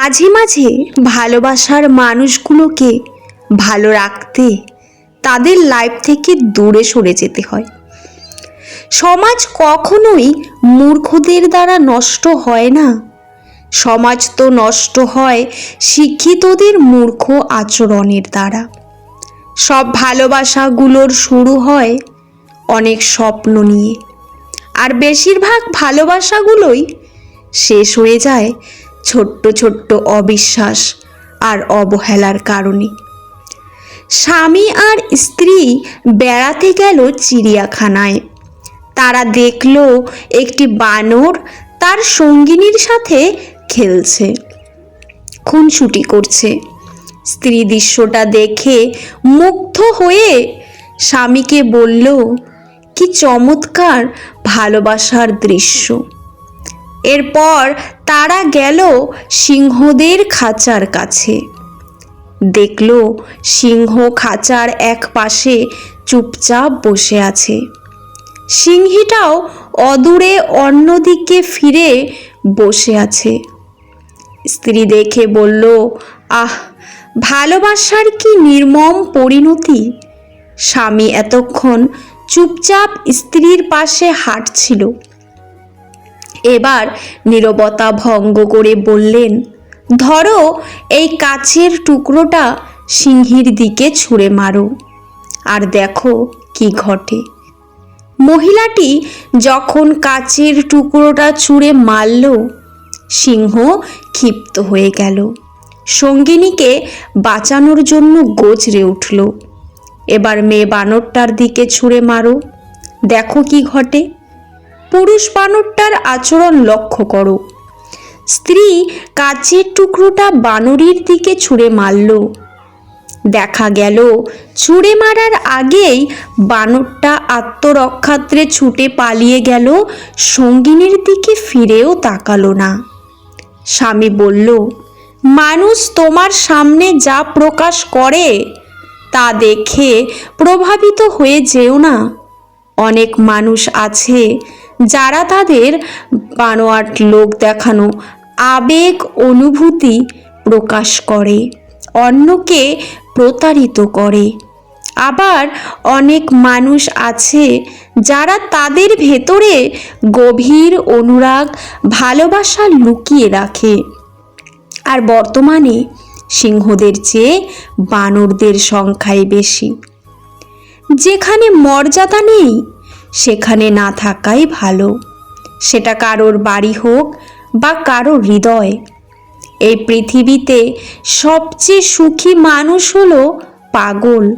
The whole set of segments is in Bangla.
মাঝে মাঝে ভালোবাসার মানুষগুলোকে ভালো রাখতে তাদের লাইফ থেকে দূরে সরে যেতে হয়। সমাজ কখনোই মূর্খদের দ্বারা নষ্ট হয় না। সমাজ তো নষ্ট হয় শিক্ষিতদের মূর্খ আচরণের দ্বারা। সব ভালোবাসাগুলোর শুরু হয় অনেক স্বপ্ন নিয়ে। আর বেশিরভাগ ভালোবাসাগুলোই শেষ হয়ে যায় ছোট্ট ছোট্ট অবিশ্বাস আর অবহেলার কারণে। স্বামী আর স্ত্রী বেড়াতে গেল চিড়িয়াখানায়। তারা দেখল একটি বানর তার সঙ্গিনীর সাথে খেলছে। খুনসুটি করছে। স্ত্রী দৃশ্যটা দেখে মুগ্ধ হয়ে স্বামীকে বলল, কি চমৎকার ভালোবাসার দৃশ্য। এরপর তারা গেল সিংহদের খাঁচার কাছে। দেখল সিংহ খাঁচার এক পাশে চুপচাপ বসে আছে। সিংহীটাও অদূরে অন্যদিকে ফিরে বসে আছে। স্ত্রী দেখে বলল, আহ, ভালোবাসার কি নির্মম পরিণতি? স্বামী এতক্ষণ চুপচাপ স্ত্রীর পাশে হাঁটছিল। এবার নীরবতা ভঙ্গ করে বললেন, ধরো এই কাছের টুকরোটা সিংহীর দিকে ছুঁড়ে মারো। আর দেখো কি ঘটে। মহিলাটি যখন কাচের টুকরোটা ছুঁড়ে মারল, সিংহ ক্ষিপ্ত হয়ে গেল। সঙ্গিনীকে বাঁচানোর জন্য গোজরে উঠল। এবার মেয়ে বানরটার দিকে ছুঁড়ে মারো। দেখো কি ঘটে। পুরুষ বানরটার আচরণ লক্ষ্য করো। স্ত্রী কাচের টুকরোটা বানরীর দিকে ছুঁড়ে মারল। দেখা গেল, ছুঁড়ে মারার আগেই বানরটা আত্মরক্ষাত্রে ছুটে পালিয়ে গেল, সঙ্গিনীর দিকে ফিরেও তাকালো না। স্বামী বলল, মানুষ তোমার সামনে যা প্রকাশ করে, তা দেখে প্রভাবিত হয়ে যেও না। অনেক মানুষ আছে যারা তাদের বানোয়াট লোক দেখানো আবেগ অনুভূতি প্রকাশ করে, অন্যকে প্রতারিত করে। আবার অনেক মানুষ আছে যারা তাদের ভেতরে গভীর অনুরাগ, ভালোবাসা লুকিয়ে রাখে। আর বর্তমানে সিংহদের চেয়ে বানরদের সংখ্যাই বেশি। যেখানে মর্যাদা নেই সেখানে না থাকাই ভালো। সেটা কারোর বাড়ি হোক বা কারোর হৃদয়। এই পৃথিবীতে সবচেয়ে সুখী মানুষ হলো পাগল।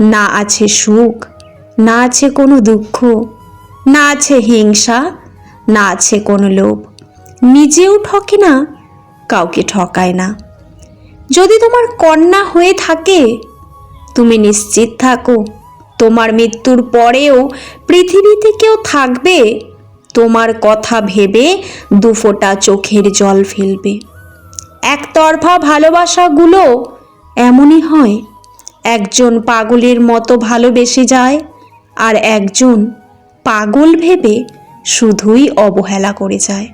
না আছে সুখ, না আছে কোনো দুঃখ, না আছে হিংসা, না আছে কোনো লোভ। নিজেও ঠকে না, কাউকে ঠকায় না। যদি তোমার কন্যা হয়ে থাকে, তুমি নিশ্চিত থাকো তোমার মৃত্যুর পরেও পৃথিবীতে কেউ থাকবে? তোমার কথা ভেবে দুফোঁটা চোখের জল ফেলবে। একতরফা ভালোবাসাগুলো এমনই হয়, একজন পাগলের মতো ভালোবেসে যায় আর একজন পাগল ভেবে শুধুই অবহেলা করে যায়।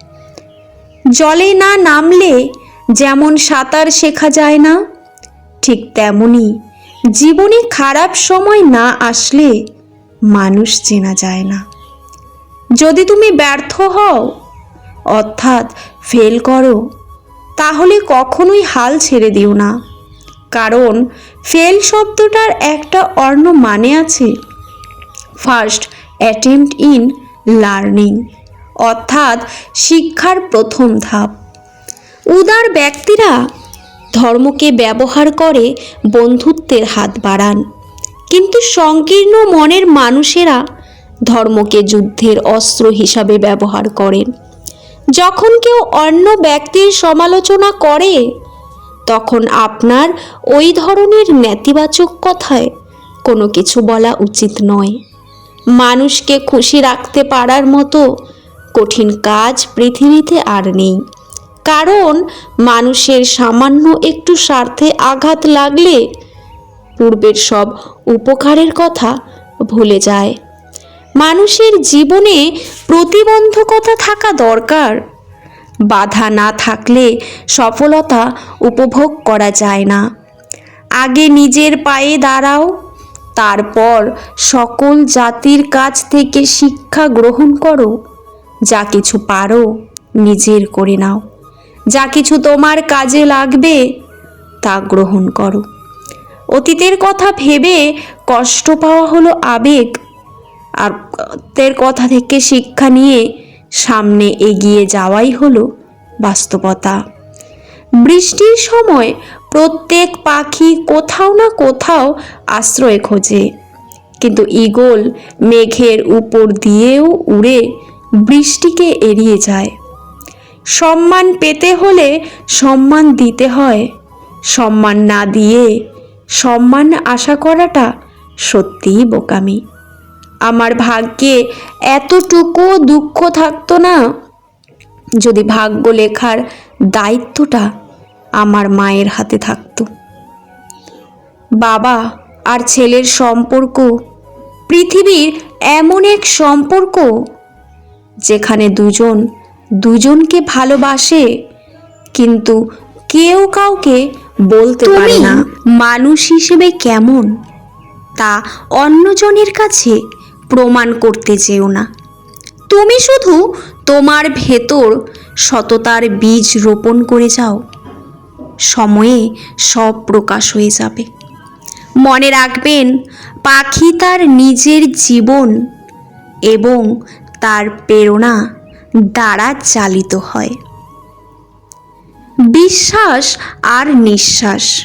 জলে না নামলে যেমন সাঁতার শেখা যায় না, ঠিক তেমনি জীবনে খারাপ সময় না আসলে মানুষ চেনা যায় না। যদি তুমি ব্যর্থ হও, অর্থাৎ ফেল করো, তাহলে কখনোই হাল ছেড়ে দিও না। কারণ ফেল শব্দটার একটা অন্য মানে আছে ফার্স্ট অ্যাটেম্পট ইন লার্নিং অর্থাৎ শিক্ষার প্রথম ধাপ। উদার ব্যক্তিরা ধর্মকে ব্যবহার করে বন্ধুত্বের হাত বাড়ান। কিন্তু সংকীর্ণ মনের মানুষেরা ধর্মকে যুদ্ধের অস্ত্র হিসাবে ব্যবহার করেন। যখন কেউ অন্য ব্যক্তির সমালোচনা করে, তখন আপনার ওই ধরনের নেতিবাচক কথায় কোনো কিছু বলা উচিত নয়। মানুষকে খুশি রাখতে পারার মতো কঠিন কাজ পৃথিবীতে আর নেই। কারণ মানুষের সামান্য একটু স্বার্থে আঘাত লাগলে পূর্বের সব উপকারের কথা ভুলে যায়। মানুষের জীবনে প্রতিবন্ধকতা থাকা দরকার। বাধা না থাকলে সফলতা উপভোগ করা যায় না। আগে নিজের পায়ে দাঁড়াও, তারপর সকল জাতির কাছ থেকে শিক্ষা গ্রহণ করো। যা কিছু পারো, নিজের করে নাও। যা কিছু তোমার কাজে লাগবে তা গ্রহণ করো। অতীতের কথা ভেবে কষ্ট পাওয়া হলো আবেগ, আর তের কথা থেকে শিক্ষা নিয়ে সামনে এগিয়ে যাওয়াই হলো বাস্তবতা। বৃষ্টির সময় প্রত্যেক পাখি কোথাও না কোথাও আশ্রয় খোঁজে, কিন্তু ঈগল মেঘের উপর দিয়েও উড়ে বৃষ্টিকে এড়িয়ে যায়। সম্মান পেতে হলে সম্মান দিতে হয়। সম্মান না দিয়ে সম্মান আশা করাটা সত্যিই বোকামি। আমার ভাগ্যে এতটুকু দুঃখ থাকতো না, যদি ভাগ্য লেখার দায়িত্বটা আমার মায়ের হাতে থাকতো। বাবা আর ছেলের সম্পর্ক, পৃথিবীর এমন এক সম্পর্ক, যেখানে দুজন দুজনকে ভালোবাসে কিন্তু কেউ কাউকে বলতে পারে না। মানুষ হিসেবে কেমন? তা অন্যজনের কাছে প্রমাণ করতে যেও না। তুমি শুধু তোমার ভেতর সততার বীজ রোপণ করে যাও। সময়ে সব প্রকাশ হয়ে যাবে। মনে রাখবেন পাখি তার নিজের জীবন এবং তার প্রেরণা দ্বারা চালিত হয়। বিশ্বাস আর নিঃশ্বাস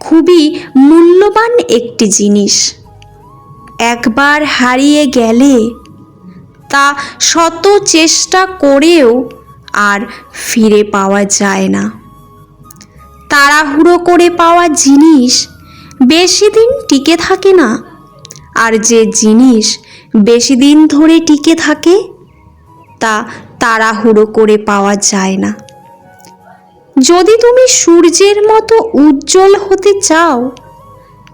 খুবই মূল্যবান একটি জিনিস। একবার হারিয়ে গেলে তা শত চেষ্টা করেও আর ফিরে পাওয়া যায় না। তাড়াহুড়ো করে পাওয়া জিনিস বেশি দিন টিকে থাকে না। আর যে জিনিস বেশি দিন ধরে টিকে থাকে তা তাড়াহুড়ো করে পাওয়া যায় না। যদি তুমি সূর্যের মতো উজ্জ্বল হতে চাও,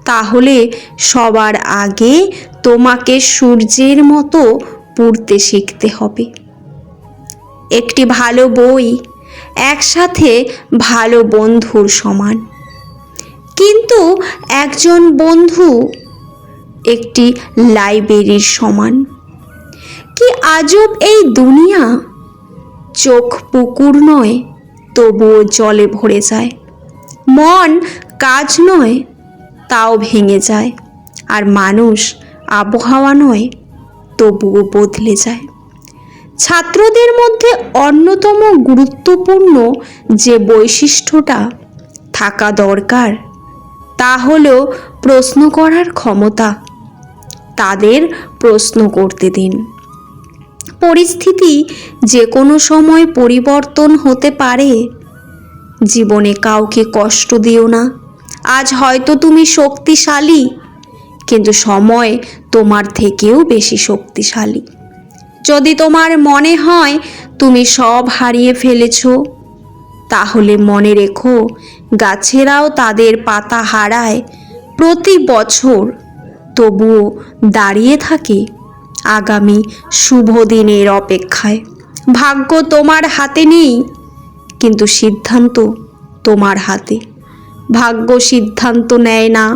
তাহলে সবার আগে তোমাকে সূর্যের মতো পড়তে শিখতে হবে। একটি ভালো বই একসাথে ভালো বন্ধুর সমান। কিন্তু একজন বন্ধু একটি লাইব্রেরির সমান। কি আজব এই দুনিয়া? চোখ পুকুর নয়, তবুও জলে ভরে যায়। মন কাজ নয়, তাও ভেঙে যায়। আর মানুষ আবহাওয়া নয়, তবুও বদলে যায়। ছাত্রদের মধ্যে অন্যতম গুরুত্বপূর্ণ যে বৈশিষ্ট্যটা থাকা দরকার, তা হলো প্রশ্ন করার ক্ষমতা। তাদের প্রশ্ন করতে দিন। পরিস্থিতি যে কোনো সময় পরিবর্তন হতে পারে। জীবনে কাউকে কষ্ট দিও না। আজ হয়তো তুমি শক্তিশালী, কিন্তু সময় তোমার থেকেও বেশি শক্তিশালী। যদি তোমার মনে হয় তুমি সব হারিয়ে ফেলেছ, তাহলে মনে রেখো, গাছেরাও তাদের পাতা হারায়। প্রতি বছর তবুও দাঁড়িয়ে থাকে। আগামী শুভ দিনের অপেক্ষায়। ভাগ্য তোমার হাতে নেই, কিন্তু সিদ্ধান্ত তোমার হাতে। ভাগ্য সিদ্ধান্ত নেয় না,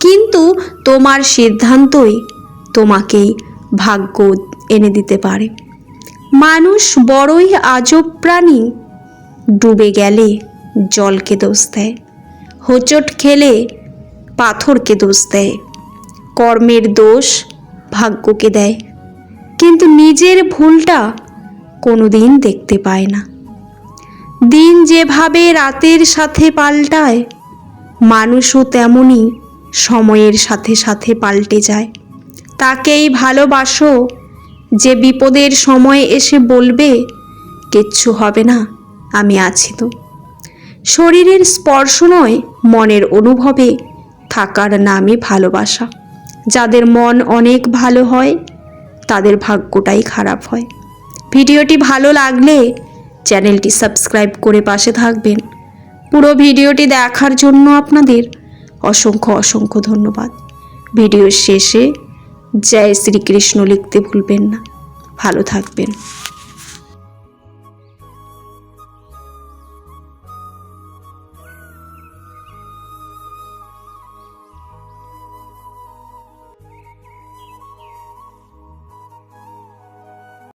কিন্তু তোমার সিদ্ধান্তই তোমাকেই ভাগ্য এনে দিতে পারে। মানুষ বড়ই আজব প্রাণী, ডুবে গেলে জলকে দোষ দেয়, হোঁচট খেলে পাথরকে দোষ দেয়। কর্মের দোষ ভাগ্যকে দেয়। কিন্তু নিজের ভুলটা কোনো দিন দেখতে পায় না। দিন যেভাবে রাতের সাথে পাল্টায়, মানুষও তেমনই সময়ের সাথে সাথে পাল্টে যায়। তাকেই ভালোবাসো, যে বিপদের সময় এসে বলবে, কিচ্ছু হবে না, আমি আছি তো। শরীরের স্পর্শ নয়, মনের অনুভবে থাকার নামই ভালোবাসা। যাদের মন অনেক ভালো হয়, তাদের ভাগ্যটাই খারাপ হয়। ভিডিওটি ভালো লাগলে চ্যানেলটি সাবস্ক্রাইব করে পাশে থাকবেন। পুরো ভিডিওটি দেখার জন্য আপনাদের অসংখ্য অসংখ্য ধন্যবাদ। ভিডিওর শেষে জয় শ্রীকৃষ্ণ লিখতে ভুলবেন না। ভালো থাকবেন।